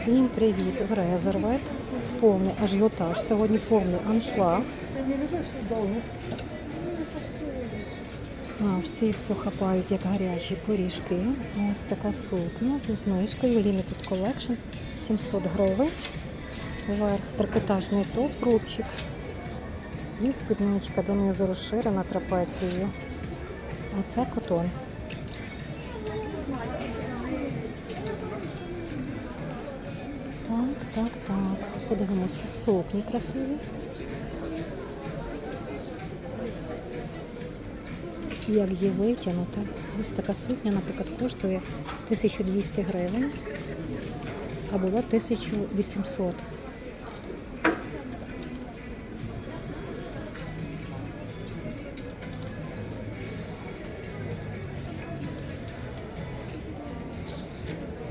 Всім привіт! В резервет. Повний ажіотаж. Сьогодні повний аншлаг. А, всі все хапають як гарячі пиріжки. Ось така сукня зі знижкою Limited Collection 700 гривень. Верх трикотажний топ, рубчик. І спідничка донизу розширена трапецією. Оце котон. Так, так. Подивимося, сукні красиві. Як її витягнути? Ось така сукня, наприклад, коштує 1200 гривень, а була 1800.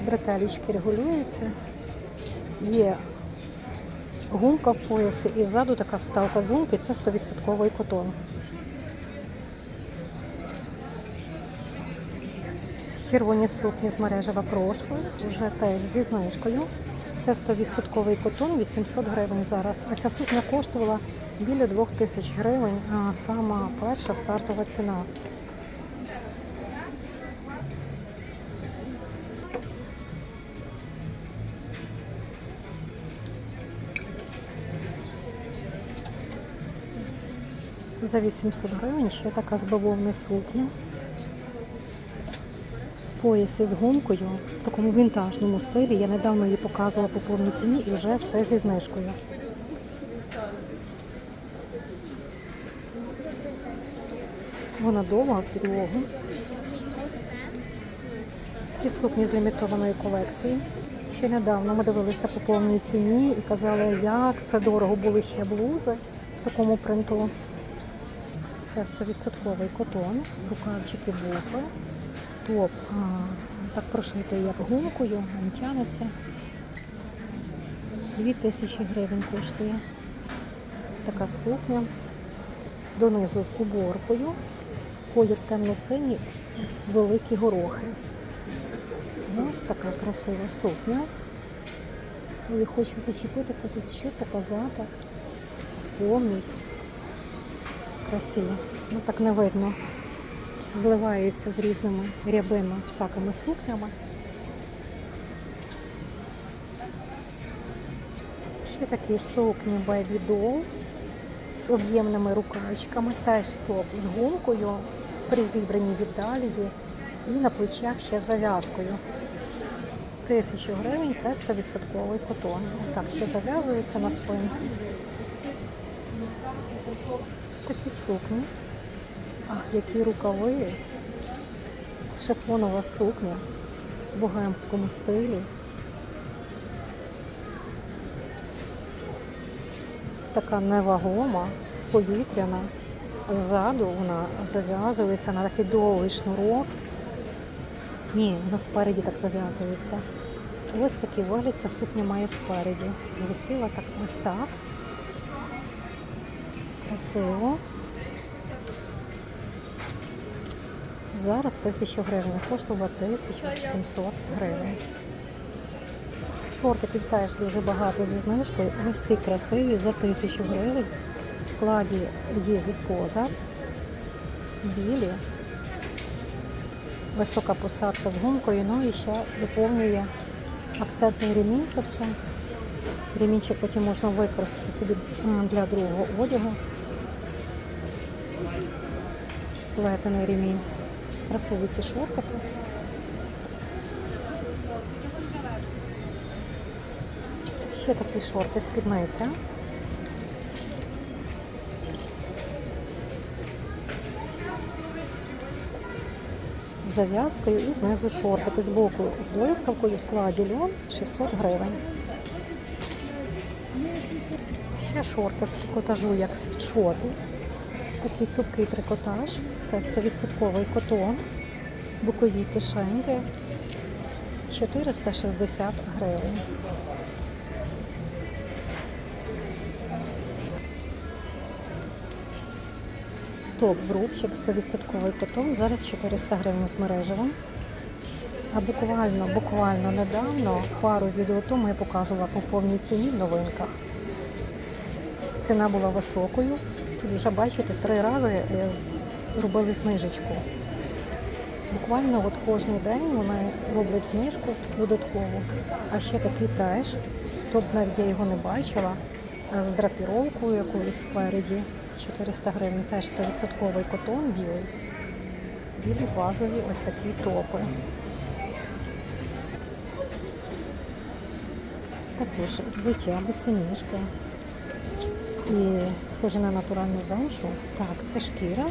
Бретелечки регулюються. Є гумка в поясі і ззаду така вставка з гумки, це 100% котон. Це червоні сукні з мережева прошлої, вже теж зі знижкою. Це 100% котон, 800 гривень зараз. А ця сукня коштувала біля 2000 гривень, а сама перша стартова ціна. За 800 гривень ще така з бавовни сукня. В поясі з гумкою в такому вінтажному стилі. Я недавно її показувала по повній ціні і вже все зі знижкою. Вона довга в підлогу. Ці сукні з лімітованої колекції. Ще недавно ми дивилися по повній ціні і казали, як це дорого були ще блузи в такому принту. Це 100% котон, рукавчики буфи, топ а, так прошитий як гумкою, він тянеться. 2000 гривень коштує така сукня. Донизу з уборкою, колір темно-синій, великі горохи. Ось така красива сукня. Я хочу зачепити кудись, що показати в повній красиві. Ну так не видно. Зливаються з різними рябими всякими сукнями. Ще такі сукні Baby Doll з об'ємними рукавичками, теж топ з гумкою при зібраній віддалії і на плечах ще зав'язкою. Тисячу гривень це 100% котон. Так, ще зав'язується на спинці. Такі сукні. Ах, які рукави. Шифонова сукня в богемському стилі. Така невагома, повітряна. Ззаду вона зав'язується на такий довгий шнурок. Ні, вона спереді так зав'язується. Ось такий вигляд ця сукня має спереді. Висіла так ось так. Красиво. Зараз 1000 гривень, коштувала 1700 гривень. Шортиків теж дуже багато зі знижкою. Ось ці красиві за 1000 гривень. В складі є віскоза, білі, висока посадка з гумкою, ну і ще доповнює акцентний ремінь це все. Ремінчик потім можна використати собі для другого одягу. Плетений ремінь. Красиві ці шортики. Ще такі шорти спідниця. З зав'язкою і знизу шортики з боку з блискавкою в складі льон 600 гривень. Ще шорти з трикотажу, як світшоти. Такий цупкий трикотаж. Це 100% котон. Бокові кишеньки. 460 гривень. Топ в рубчик 100% котон. Зараз 400 гривень з мережевим. А буквально, буквально недавно, пару відео тому я показувала по повній ціні в новинках. Ціна була високою. Тут вже бачите, три рази робили знижечку. Буквально от кожен день вони роблять знижку додаткову. А ще такий теж. Тут навіть я його не бачила. З драпіровкою якоюсь спереді. 400 гривень, теж 100% котон білий. Білі базові ось такі топи. Також взуття босоніжки. І схоже на натуральну замшу. Так, це шкіра.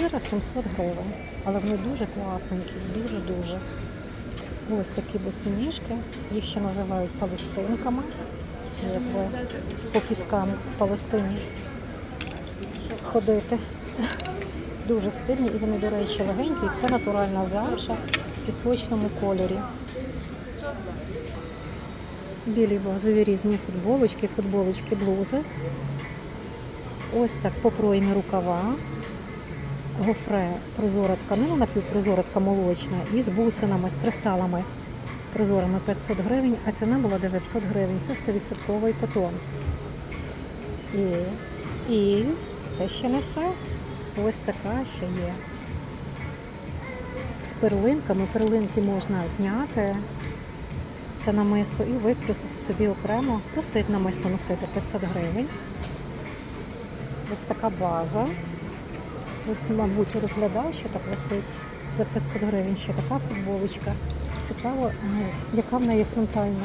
Зараз 700 гривень. Але вони дуже класненькі, дуже-дуже. Ось такі босоніжки. Їх ще називають палестинками. Як ви по піскам в Палестині ходити. Дуже стильні і вони, до речі, легенькі. Це натуральна замша в пісочному кольорі. Білі базові різні футболочки, футболочки, блузи. Ось так по проймі рукава. Гофре прозора тканина, напівпрозора молочна і з бусинами, з кристалами прозорими 500 гривень, а ціна була 900 гривень. Це 100% котон. І, і це ще не все. Ось така ще є. З перлинками. Перлинки можна зняти. Це намисто і використати собі окремо. Просто як намисто носити 500 гривень. Ось така база. Ось, мабуть, розглядав, що так висить. За 500 гривень ще така футболочка. Цікаво, ну, яка в неї фронтальна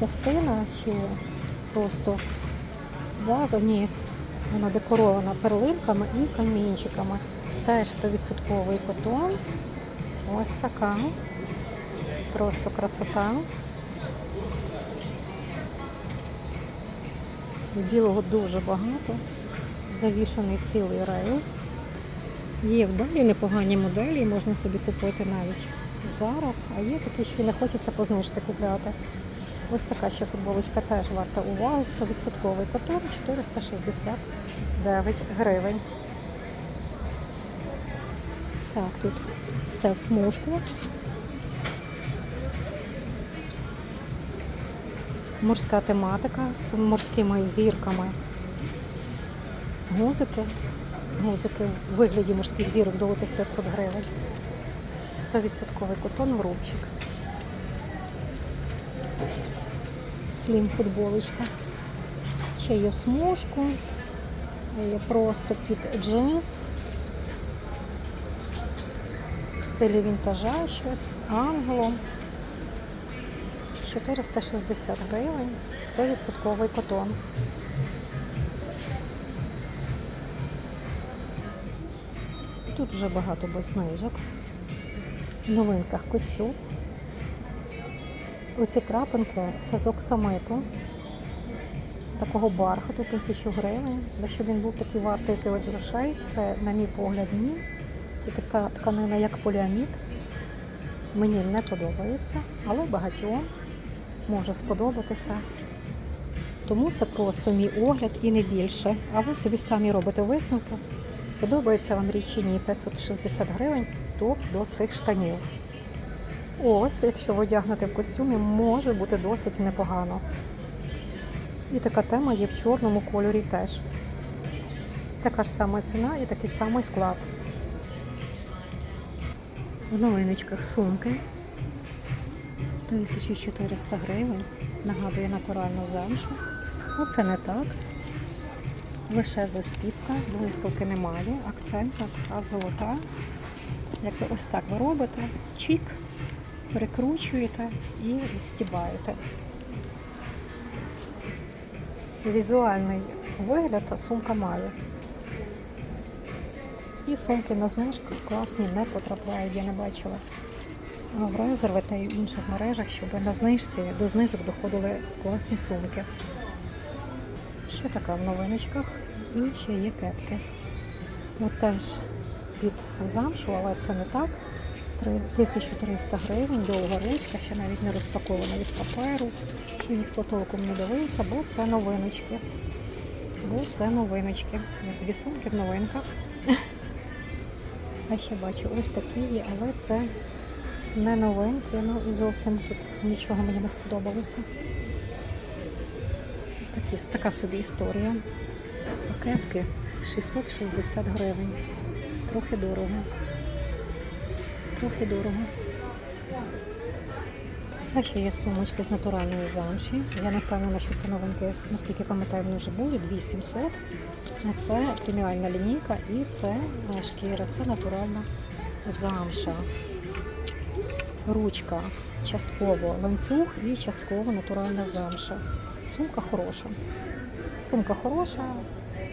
частина чи просто база? Ні, вона декорована перлинками і камінчиками. Теж 100% котон. Ось така. Просто красота. Білого дуже багато. Завішаний цілий рейл. Є вдалі непогані моделі, можна собі купити навіть зараз, а є такі, що не хочеться по знижці купляти. Ось така ще футболочка теж варта уваги. 100% котон 469 гривень. Так, тут все в смужку. Морська тематика з морськими зірками. Гудзики. Гудзики в вигляді морських зірок золотих 500 гривень. 100% котон в рубчик. Слім футболочка. Ще є в смужку. Є просто під джинс. В стилі вінтажа щось з ангелом. 460 гривень, 100% котон. Тут вже багато без знижок. В новинках костюм. Оці крапинки це з оксамиту. З такого бархату тисячу гривень. Якщо він був такий вартий якихось грошей, це, на мій погляд, ні. Це така тканина, як поліамід. Мені не подобається, але багатьом може сподобатися. Тому це просто мій огляд і не більше. А ви собі самі робите висновки. Подобається вам річ чи ні 560 гривень, то до цих штанів. Ось, якщо ви одягнете в костюмі, може бути досить непогано. І така тема є в чорному кольорі теж. Така ж сама ціна і такий самий склад. В новиночках сумки 1400 гривень. Нагадує натуральну замшу. Ну, це не так. Лише застіпка, блискавки немає, акцент така золота. Як ви ось так ви робите, чік, перекручуєте і стібаєте. Візуальний вигляд сумка має. І сумки на знижках класні не потрапляють, я не бачила. В резерви та й в інших мережах, щоб на знижці до знижок доходили класні сумки. Ще така в новиночках. І ще є кепки. От теж під замшу, але це не так. 1300 гривень, довга ручка, ще навіть не розпакована від паперу. Ще ніхто толком не дивився, бо це новиночки. Бо це новиночки. Ось дві сумки в новинках. А ще бачу, ось такі є, але це Не новенькі, ну і зовсім тут нічого мені не сподобалося. Такі, така собі історія. Пакетки 660 гривень. Трохи дорого. Трохи дорого. А ще є сумочки з натуральної замші. Я не впевнена, що це новинки, наскільки пам'ятаю, вони вже були 2700. А це преміальна лінійка і це е, шкіра, це натуральна замша. Ручка, частково ланцюг і частково натуральна замша. Сумка хороша. Сумка хороша.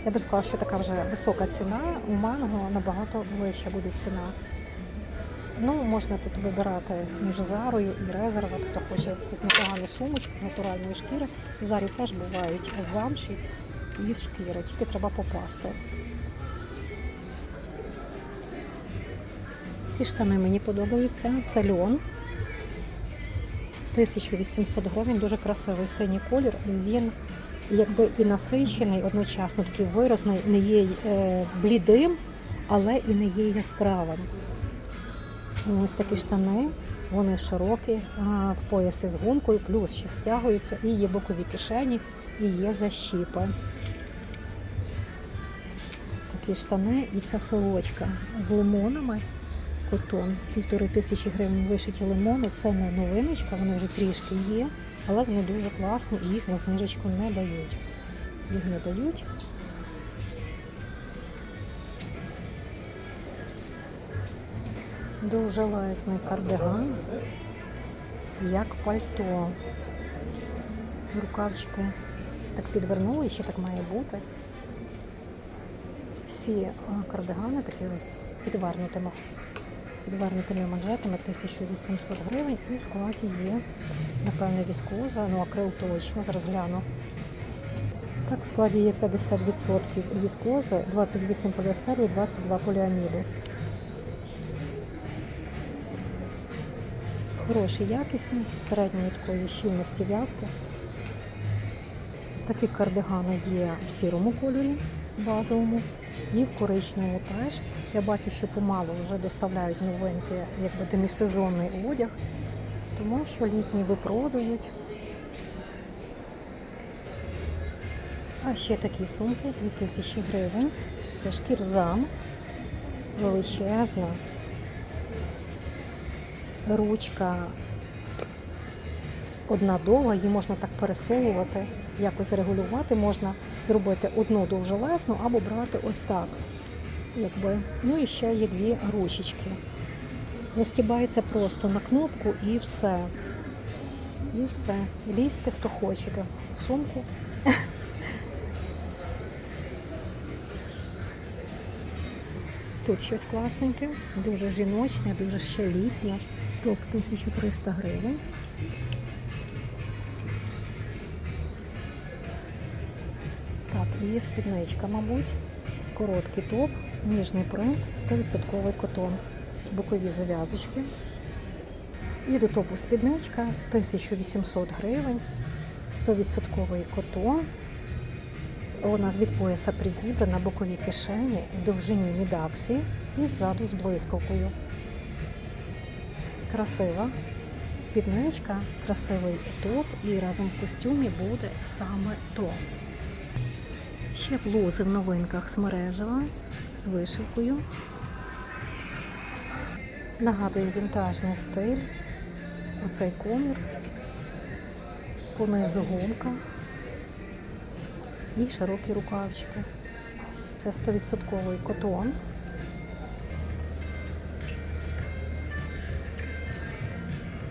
Я би сказала, що така вже висока ціна. У манго набагато вища буде ціна. Ну, можна тут вибирати між зарою і резерват, хто хоче якусь непогану сумочку з натуральної шкіри. В зарі теж бувають замші і шкіри, тільки треба попасти. Ці штани мені подобаються. Це льон. 1800 гривень, дуже красивий синій колір. Він якби і насичений, одночасно такий виразний, не є е, блідим, але і не є яскравим. Ось такі штани, вони широкі, в поясі з гумкою, плюс ще стягуються, і є бокові кишені, і є защіпи. Такі штани, і ця сорочка з лимонами. Котон, півтори тисячі гривень вишиті лимони. Це не новиночка, вони вже трішки є, але вони дуже класні і їх на знижечку не дають. Їх не дають. Дуже лесний кардиган, як пальто. Рукавчики так підвернули, ще так має бути. Всі кардигани такі з підвернутими, підвернутими манжетами 1800 гривень і в складі є, напевне, віскоза, ну акрил точно, зараз гляну. Так, в складі є 50% віскози, 28 поліестеру і 22 поліаміду. Хороші, якісні, середньої такої щільності в'язки. Такі кардигани є в сірому кольорі, базовому, і в коричневому теж. Я бачу, що помалу вже доставляють новинки, якби демісезонний одяг, тому що літній випродають. А ще такі сумки 2000 гривень. Це шкірзам, величезна ручка одна довга, її можна так пересовувати, якось регулювати, можна зробити одну довжелесну або брати ось так. Якби. Ну і ще є дві ручечки. Застібається просто на кнопку і все. І все. Лізьте, хто хочете. Сумку. Тут щось класненьке, дуже жіночне, дуже ще літнє. Топ 1300 гривень. І спідничка, мабуть. Короткий топ, ніжний принт, 100% котон, бокові зав'язочки. І до топу спідничка 1800 гривень, 100% котон. Вона від пояса призібрана, бокові кишені, в довжині мідаксі і ззаду з блискавкою. Красива спідничка, красивий топ і разом в костюмі буде саме то. Ще блузи в новинках з мережева, з вишивкою. Нагадує вінтажний стиль. Оцей комір, понизу гумка і широкі рукавчики. Це 100% котон.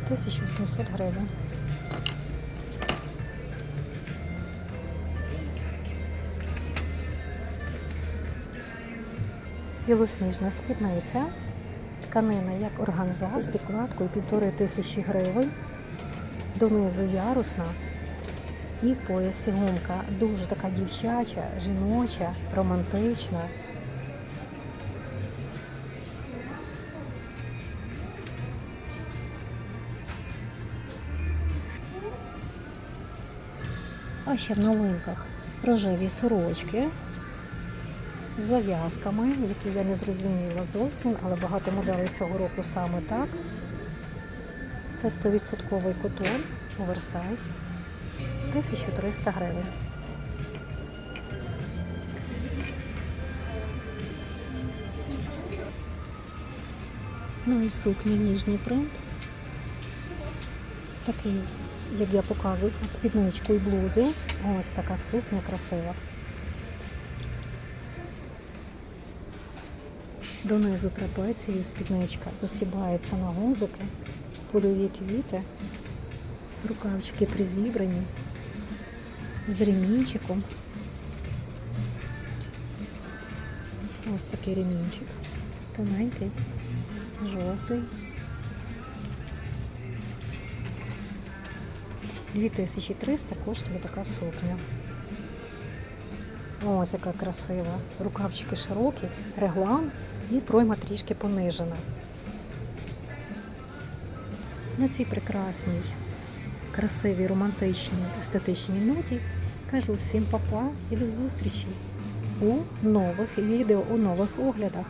Тисячу гривень. Білосніжна спідниця. Тканина як органза з підкладкою півтори тисячі гривень. Донизу ярусна. І в поясі гумка дуже така дівчача, жіноча, романтична. А ще в новинках рожеві сорочки зав'язками, які я не зрозуміла зовсім, але багато моделей цього року саме так. Це 100% котон, оверсайз, 1300 гривень. Ну і сукні ніжній принт. Такий, як я показую, спідничку і блузу. Ось така сукня красива. Донизу трапецію спідничка застібається на гудзики, польові квіти, рукавчики призібрані з ремінчиком. Ось такий ремінчик. Тоненький, жовтий. 2300 коштує така сукня. Ось яка красива. Рукавчики широкі, реглан і пройма трішки понижена. На цій прекрасній, красивій, романтичній, естетичній ноті кажу всім папа і до зустрічі у нових відео, у нових оглядах.